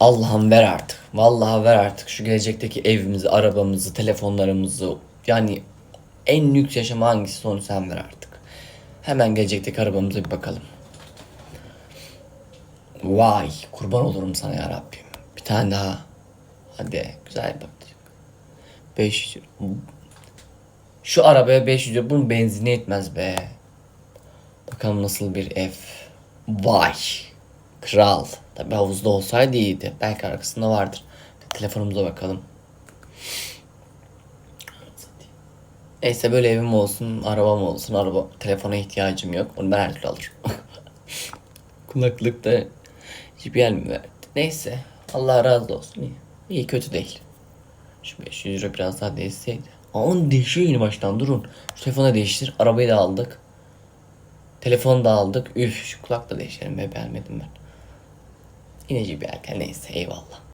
Allah'ım ver artık. Vallahi ver artık şu gelecekteki evimizi, arabamızı, telefonlarımızı. Yani en lüks yaşam hangisi onu sen ver artık. Hemen gelecekteki arabamıza bir bakalım. Vay kurban olurum sana ya Rabbim. Bir tane daha. Hadi güzel bak. 500 euro. Şu arabaya 500 euro bunun benzini etmez be. Bakalım nasıl bir ev. Vay. Kral. Tabi havuzda olsaydı iyiydi. Belki arkasında vardır. Telefonumuza bakalım. Neyse böyle evim olsun, arabam olsun. Araba, telefona ihtiyacım yok. Onu ben her türlü alırım. Kulaklık da JBL mi verdi? Neyse. Allah razı olsun. İyi, İyi kötü değil. Şu 500 euro biraz daha değişseydi. Aa, değişiyor yeni baştan durun. Şu telefonu değiştir. Arabayı da aldık. Telefonu da aldık. Üf şu kulak da değiştirelim be beğenmedim ben. Yine JBL neyse eyvallah.